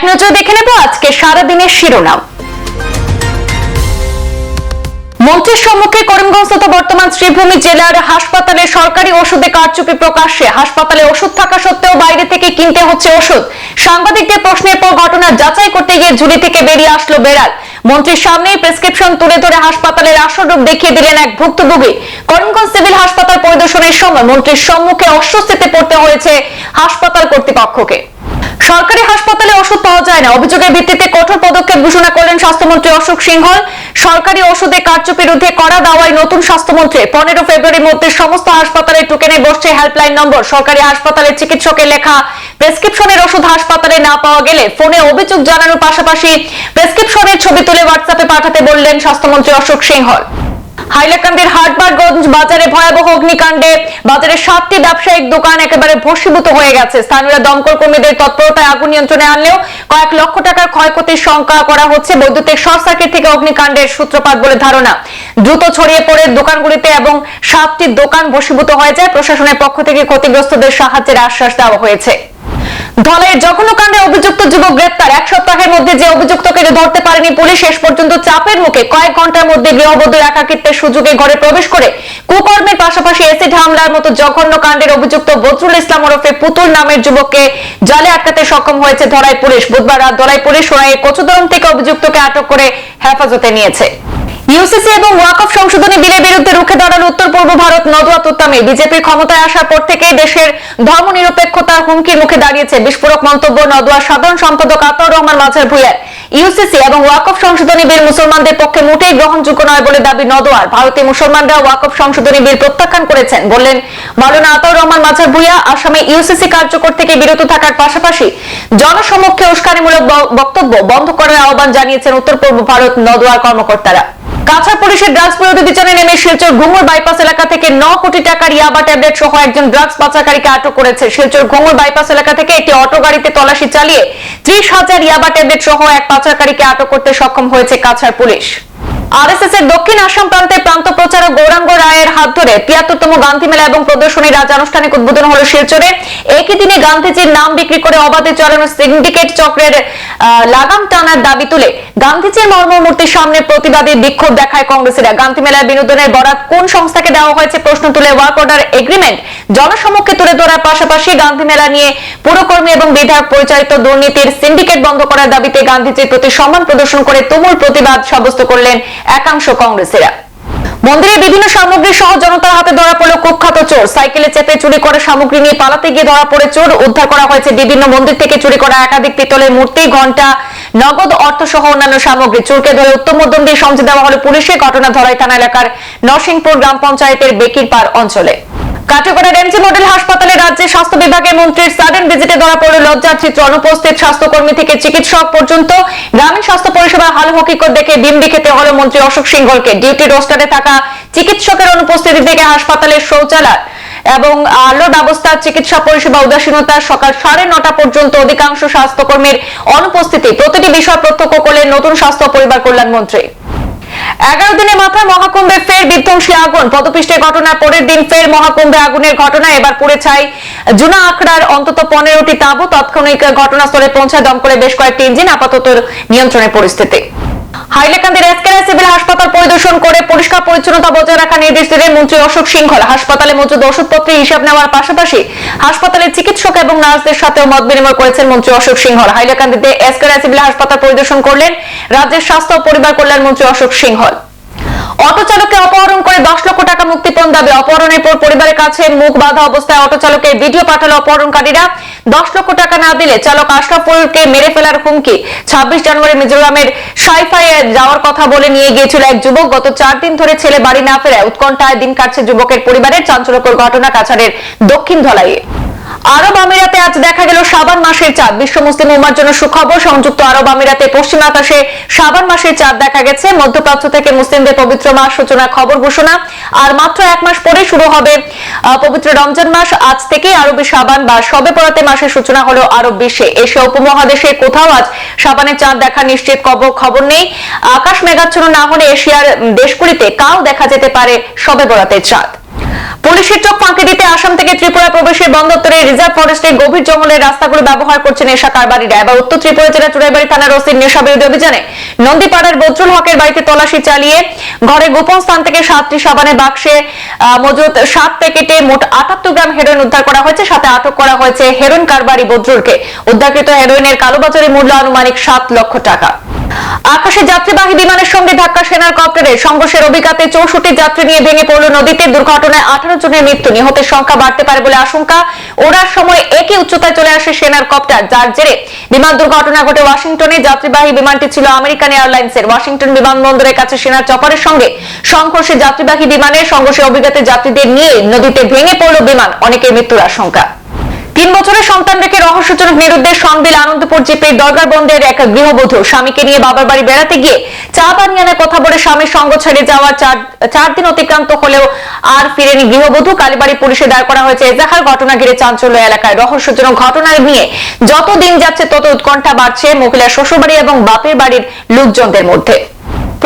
এক নজর দেখে নেব আজকে সারাদিনের শিরোনাম। মন্ত্রীর সম্মুখে বর্তমান শ্রীভূমি জেলার হাসপাতালে সরকারি ওষুধে কারচুপি প্রকাশ্যে হাসপাতালে ওষুধ থাকা সত্ত্বেও বাইরে থেকে কিনতে হচ্ছে ওষুধ। সাংবাদিকদের প্রশ্নের পর ঘটনা যাচাই করতে গিয়ে ঝুলি থেকে বেরিয়ে আসলো বেড়াল। মন্ত্রীর সামনেই প্রেসক্রিপশন তুলে ধরে হাসপাতালের আসল রূপ দেখিয়ে দিলেন এক ভুক্তভোগী। করিমগঞ্জ সিভিল হাসপাতাল পরিদর্শনের সময় মন্ত্রীর সম্মুখে অস্বস্তিতে পড়তে হয়েছে হাসপাতাল কর্তৃপক্ষকে। সরকারি হাসপাতালে ওষুধ পাওয়া যায় না। অভিযোগের ভিত্তিতে কঠোর পদক্ষেপ ঘোষণা করলেন স্বাস্থ্যমন্ত্রী অশোক সিংহল। সরকারি ওষুধে কারচুপির বিরুদ্ধে কড়া দাওয়ায় নতুন স্বাস্থ্যমন্ত্রী। পনেরো ফেব্রুয়ারির মধ্যে সমস্ত হাসপাতালে টুকেনে বসছে হেল্পলাইন নম্বর। সরকারি হাসপাতালে চিকিৎসকের লেখা, প্রেসক্রিপশনের ওষুধ হাসপাতালে না পাওয়া গেলে ফোনে অভিযোগ জানানোর পাশাপাশি প্রেসক্রিপশনের ছবি তুলে হোয়াটসঅ্যাপে পাঠাতে বললেন স্বাস্থ্যমন্ত্রী অশোক সিংহল। হাইলাকান্দির হাটবারগঞ্জ বাজারে ভয়াবহ অগ্নিকাণ্ডে। বাজারের সাতটি ব্যবসায়িক দোকান একেবারে ভস্মীভূত হয়ে গেছে। স্থানীয়রা দমকল কর্মীদের তৎপরতায় আগুন নিয়ন্ত্রণে আনলেও কয়েক লক্ষ টাকার ক্ষয়ক্ষতির শঙ্কা করা হচ্ছে। বৈদ্যুতিক শর্ট সার্কিট থেকে অগ্নিকাণ্ডের সূত্রপাত বলে ধারণা। দ্রুত ছড়িয়ে পড়ে দোকানগুলিতে এবং সাতটি দোকান ভস্মীভূত হয়ে যায়। প্রশাসনের পক্ষ থেকে ক্ষতিগ্রস্তদের সাহায্যের আশ্বাস দেওয়া হয়েছে। ধলের জঘন্য কাণ্ডে অভিযুক্ত যুবক গ্রেপ্তার, এক সপ্তাহের মধ্যে যে অভিযুক্তকে ধরতে পারেনি পুলিশ, শেষ পর্যন্ত চাপের মুখে কয়েক ঘণ্টার মধ্যে গৃহবধূর একাকিত্বের সুযোগে ঘরে প্রবেশ করে কুকর্মের পাশাপাশি এসিড হামলার মতো জঘন্য কাণ্ডের অভিযুক্ত বদরুল ইসলাম ওরফে পুতুল নামের যুবককে জালে আটকাতে সক্ষম হয়েছে ধরাই পুলিশ। বুধবার রাত ধরাই পুলিশ সোনাইয়ের কচুদরম থেকে অভিযুক্তকে আটক করে হেফাজতে নিয়েছে। ইউসিসি এবং ওয়াকফ সংশোধনী বিলের বিরুদ্ধে রুখে দাঁড়াল উত্তর পূর্ব ভারত নদুয়া তোত্তামে বিজেপির ক্ষমতায় আসার পর থেকেই দেশের ধর্ম ধর্মনিরপেক্ষতার হুমকির মুখে দাঁড়িয়েছে বিস্ফোরক মন্তব্য নদুয়া সাধারণ সম্পাদক আতাউর রহমান মাঝার ভুইয়ার ইউসিসি এবং ওয়াকফ সংশোধনী বিল মুসলমানদের পক্ষে মোটেই গ্রহণযোগ্য নয় বলে দাবি নদোয়ার ভারতীয় মুসলমানরা ওয়াকফ সংশোধনী বিল প্রত্যাখ্যান করেছেন, বললেন মাওলানা আতাউর রহমান মাঝার ভুইয়া আসামে ইউসিসি কার্যকর থেকে বিরত থাকার পাশাপাশি জনসমক্ষে উস্কানিমূলক বক্তব্য বন্ধ করার আহ্বান জানিয়েছেন উত্তর পূর্ব ভারত নদোয়ার কর্মকর্তারা। কাছাড় পুলিশের ড্রাগস বিরোধী বিচারে নেমে শিলচর ঘুঙুর বাইপাস এলাকা থেকে ন কোটি টাকার ইয়াবা ট্যাবলেট সহ একজন ড্রাগস পাচারকারীকে আটক করেছে। শিলচর ঘুঙুর বাইপাস এলাকা থেকে একটি অটো গাড়িতে তল্লাশি চালিয়ে ত্রিশ হাজার ইয়াবা ট্যাবলেট সহ এক পাচারকারীকে আটক করতে সক্ষম হয়েছে কাছাড় পুলিশ। আরএসএস এর দক্ষিণ আসাম প্রান্তে প্রান্ত প্রচারক গৌরাঙ্গ রায়ের হাত ধরে তিয়াত্তরতম গান্ধী মেলা এবং প্রদর্শনীর আজ আনুষ্ঠানিক উদ্বোধন হলো শিলচরে। একই দিনে গান্ধীজির নাম বিক্রি করে অবাধে চালানো সিন্ডিকেট চক্রের লাগাম টানার দাবি তুলে গান্ধীজির মর্মমূর্তির সামনে প্রতিবাদী বিক্ষোভ দেখায় কংগ্রেসীরা। গান্ধী মেলায় বিনোদনের বরাত কোন সংস্থাকে দেওয়া হয়েছে প্রশ্ন তুলে ওয়ার্ক অর্ডার এগ্রিমেন্ট জনসমক্ষে তুলে ধরার পাশাপাশি গান্ধী মেলা নিয়ে পুরকর্মী এবং বিধায়ক পরিচালিত দুর্নীতির সিন্ডিকেট বন্ধ করার দাবিতে গান্ধীজির প্রতি সম্মান প্রদর্শন করে তুমুল প্রতিবাদ সাব্যস্ত করলেন একাংশ কংগ্রেসেরা। মন্দিরে বিভিন্ন সামগ্রী সহ জনতার হাতে ধরা পড়ল কুখ্যাত চোর। সাইকেলে চেপে চুরি করা সামগ্রী নিয়ে পালাতে গিয়ে ধরা পড়ে চোর। উদ্ধার করা হয়েছে বিভিন্ন মন্দির থেকে চুরি করা একাধিক পিতলের মূর্তি ঘণ্টা নগদ অর্থ সহ অন্যান্য সামগ্রী। চোরকে ধরে উত্তম মধ্যম দিয়ে সমঝে দেওয়া হলো পুলিশের ঘটনা ধরাই থানা এলাকার নরসিংপুর গ্রাম পঞ্চায়েতের বেকিরপাড় অঞ্চলে। কাটিগড়ের এমজি মডেল হাসপাতালে রাজ্যের স্বাস্থ্য বিভাগের মন্ত্রীর সাডেন ভিজিটে ধরা পড়ল চিত্র অনুপস্থিত স্বাস্থ্যকর্মী থেকে চিকিৎসক পর্যন্ত। গ্রামীণ স্বাস্থ্য পরিষেবার হাল হকিকত দেখে বিম্বি খেতে হলো মন্ত্রী অশোক সিংহলকে। ডিউটি রোস্টারে থাকা চিকিৎসকের অনুপস্থিতি থেকে হাসপাতালের শৌচালয় এবং আলোর ব্যবস্থা, চিকিৎসা পরিষেবা উদাসীনতা সকাল সাড়ে নটা পর্যন্ত অধিকাংশ স্বাস্থ্যকর্মীর অনুপস্থিতি। প্রতিটি বিষয় প্রত্যক্ষ করলেন নতুন স্বাস্থ্য পরিবার কল্যাণ মন্ত্রী। এগারো দিনের মাথায় মহাকুম্ভে ফের বিধ্বংসী আগুন। পদপিষ্টের ঘটনার পরের দিন ফের মহাকুম্ভে আগুনের ঘটনা। এবার পড়ে ছাই জুনা আখড়ার অন্তত পনেরোটি তাঁবু। তাৎক্ষণিক ঘটনাস্থলে পৌঁছায় দমকলে বেশ কয়েকটি ইঞ্জিন আপাতত নিয়ন্ত্রণের পরিস্থিতি। হাইলাকান্দির এসকেআই সিভিল হাসপাতাল পরিদর্শন করে পরিষ্কার পরিচ্ছন্নতা বজায় রাখার নির্দেশ দিলেন মন্ত্রী অশোক সিংহল। হাসপাতালে মজুদ ওষুধপত্রের হিসাব নেওয়ার পাশাপাশি হাসপাতালের চিকিৎসক এবং নার্সদের সাথেও মত বিনিময় করেছেন মন্ত্রী অশোক সিংহল। হাইলাকান্দিতে এসকেআই সিভিল হাসপাতাল পরিদর্শন করলেন রাজ্যের স্বাস্থ্য ও পরিবার কল্যাণ মন্ত্রী অশোক সিংহল। অটো চালককে অপহরণ করে দশ লক্ষ টাকা মুক্তিপণ দাবি। অপহরণের পর পরিবারের কাছে মুখ বাঁধা অবস্থায় অটো চালকের ভিডিও পাঠালো অপহরণকারীরা। দশ লক্ষ টাকা না দিলে চালক আশরাফুলকে মেরে ফেলার হুমকি। ছাব্বিশ জানুয়ারি মিজোরামের সাইফাইয়ে যাওয়ার কথা বলে নিয়ে গিয়েছিল এক যুবক। গত চার দিন ধরে ছেলে বাড়ি না ফেরায় উৎকণ্ঠায় দিন কাটছে যুবকের পরিবারের চাঞ্চল্যকর ঘটনা কাছাড়ের দক্ষিণ ধলাইয়ে। আরব আমিরাতে আজ দেখা গেল সাবান মাসের চাঁদ। বিশ্ব মুসলিম উম্মার জন্য সুখবর, সংযুক্ত আরব আমিরাতে পশ্চিম আকাশে সাবান মাসের চাঁদ দেখা গেছে। মধ্যপ্রাচ্য থেকে মুসলিমদের পবিত্র মাস সূচনা, খবর, ঘোষণা। আর মাত্র এক মাস পরে শুরু হবে পবিত্র রমজান মাস। আজ থেকে আরবি সাবান বা সবে পরাতে মাসের সূচনা হলো আরব বিশ্বে। এশিয়া উপমহাদেশে কোথাও আজ সাবানের চাঁদ দেখা নিশ্চিত খবর খবর নেই। আকাশ মেঘাচ্ছন্ন না হলে এশিয়ার দেশগুলিতে কাল দেখা যেতে পারে সবে বরাতের চাঁদ। পুলিশের চোখ ফাঁকি দিতে আসাম থেকে ত্রিপুরা প্রবেশের বন্দরে রিজার্ভ ফরেস্টের গভীর জঙ্গলের রাস্তাগুলো ব্যবহার করছে নেশা কারবারিরা। এবার উত্তর ত্রিপুরা জেলা চুড়াইবাড়ি থানার ওসির নেশা বিরোধী অভিযানে নন্দীপাড়ার বজরুল হকের বাড়িতে তল্লাশি চালিয়ে ঘরে গোপন স্থান থেকে সাতটি সাবানের বাক্সে মজুত সাত প্যাকেটে মোট আটাত্তর গ্রাম হেরোইন উদ্ধার করা হয়েছে, সাথে আটক করা হয়েছে হেরোইন কারবারি বজরুলকে। উদ্ধারকৃত হেরোইনের কালোবাজারি মূল্য আনুমানিক সাত লক্ষ টাকা। আকাশে যাত্রীবাহী বিমানের সঙ্গে ধাক্কা সেনার কপ্টারে সংঘর্ষের অভিজ্ঞতায় চৌষট্টি যাত্রী নিয়ে ভেঙে পড়ল নদীতে। দুর্ঘটনায় আঠারো জনের মৃত্যু। নিহতের সংখ্যা বাড়তে পারে বলে আশঙ্কা। ওড়ার সময় একই উচ্চতায় চলে আসে সেনার কপ্টার, যার জেরে বিমান দুর্ঘটনা ঘটে ওয়াশিংটনে। যাত্রীবাহী বিমানটি ছিল আমেরিকান এয়ারলাইন্সের। ওয়াশিংটন বিমানবন্দরের কাছে সেনার চপারের সঙ্গে সংঘর্ষে যাত্রীবাহী বিমানের সংঘর্ষের অভিজ্ঞতায় যাত্রীদের নিয়ে নদীতে ভেঙে পড়ল বিমান। অনেকের মৃত্যুর আশঙ্কা। তিন বছরের সন্তান রেখে রহস্যজনক নিরুদ্দেশ সনবিল আনন্দপুর জিপের দরগার বন্ধের এক গৃহবধূ। স্বামীকে নিয়ে বাবার বাড়ি বেড়াতে গিয়ে চা বানিয়ে কথা বলে স্বামীর সঙ্গ ছেড়ে যাওয়ার চার দিন অতিক্রান্ত হলেও আর ফিরেনি গৃহবধূ। কালীবাড়ি পুলিশে দায়ের করা হয়েছে এজাহার ঘটনা ঘিরে চাঞ্চল্য এলাকায়। রহস্যজনক ঘটনা নিয়ে যত দিন যাচ্ছে তত উৎকণ্ঠা বাড়ছে মহিলার শ্বশুরবাড়ি এবং বাপের বাড়ির লোকজনদের মধ্যে।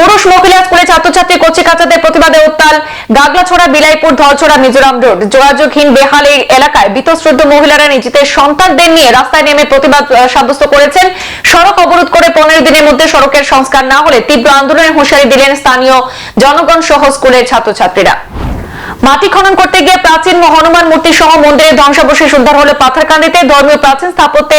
পুরুষ মহিলা স্কুলে ছাত্রছাত্রী কচি কাচাদের প্রতিবাদে উত্তাল। গাগলাছড়া, বিলাইপুর, ধলছড়া, মিজোরাম রোড। যোগাযোগহীন বেহাল এই এলাকায় বিতশ্রদ্ধ মহিলারা নিজেদের সন্তানদের নিয়ে রাস্তায় নেমে প্রতিবাদ সাব্যস্ত করেছেন। সড়ক অবরোধ করে পনেরো দিনের মধ্যে সড়কের সংস্কার না হলে তীব্র আন্দোলনে হুঁশিয়ারি দিলেন স্থানীয় জনগণ সহ স্কুলের ছাত্রছাত্রীরা। মাটি খনন করতে গিয়ে প্রাচীন হনুমান মূর্তি সহ মন্দিরের ধ্বংসাবশেষ উদ্ধার হলো পাথারকান্দিতে। ধর্মীয় প্রাচীন স্থাপত্যে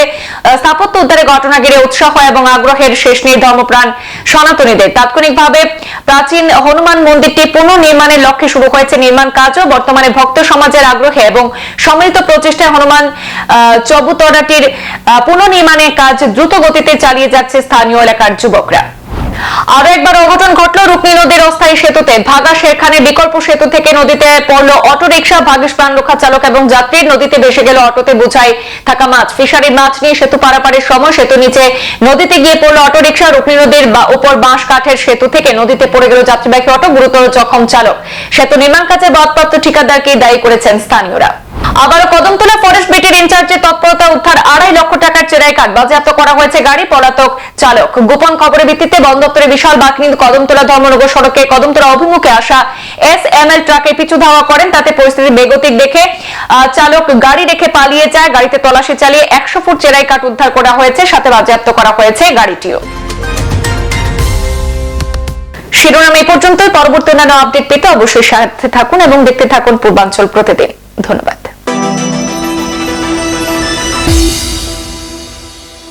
স্থাপত্য উদ্ধারের ঘটনা ঘিরে উৎসাহ এবং আগ্রহের শেষ নেই ধর্মপ্রাণ সনাতনীদের। তাৎক্ষণিকভাবে প্রাচীন হনুমান মন্দিরটি পুনর্নির্মাণের লক্ষ্যে শুরু হয়েছে নির্মাণ কাজও। বর্তমানে ভক্ত সমাজের আগ্রহে এবং সম্মিলিত প্রচেষ্টায় হনুমান চবুতরাটির পুনর্নির্মাণের কাজ দ্রুত গতিতে চালিয়ে যাচ্ছে স্থানীয় এলাকার যুবকরা। আরও একবার অঘটন ঘটল রুকনি নদীর অস্থায়ী সেতুতে। ভাগা শেরখানের বিকল্প সেতু থেকে নদীতে পড়ল অটো রিক্সা ভাগিস প্রাণ রক্ষা চালক এবং যাত্রীর নদীতে ভেসে গেল অটোতে বোঝাই থাকা মাছ। ফিশারির মাছ নিয়ে সেতু পারাপারের সময় সেতু নিচে নদীতে গিয়ে পড়ল অটো রিক্সা রুকনি নদীর বা- উপর বাঁশ কাঠের সেতু থেকে নদীতে পড়ে গেল যাত্রীবাহী অটো, গুরুতর জখম চালক। সেতু নির্মাণ কাজে বাদপ্রাপ্ত ঠিকাদারকে দায়ী করেছেন স্থানীয়রা। আবারও কদমতলা ফরেস্ট বিটের ইনচার্জের তৎপরতা উদ্ধার আড়াই লক্ষ টাকার চেরাই কাঠ বাজেয়াপ্ত করা হয়েছে গাড়ি, পলাতক চালক। গোপন খবরের ভিত্তিতে বন দপ্তরের বিশাল বাকনি কদমতলা ধর্মনগর সড়কে কদমতলা অভিমুখে আসা এস এম এল ট্রাকে পিছু ধাওয়া করেন। তাতে পরিস্থিতি বেগতিক দেখে চালক গাড়ি রেখে পালিয়ে যায়। গাড়িতে তল্লাশি চালিয়ে একশো ফুট চেরাই কাঠ উদ্ধার করা হয়েছে। সাথে বাজেয়াপ্ত করা হয়েছে গাড়িটিও। শিরোনাম এই পর্যন্তই। পরবর্তী অন্যান্য আপডেট পেতে অবশ্যই সাথে থাকুন এবং দেখতে থাকুন পূর্বাঞ্চল প্রতিদিন। ধন্যবাদ।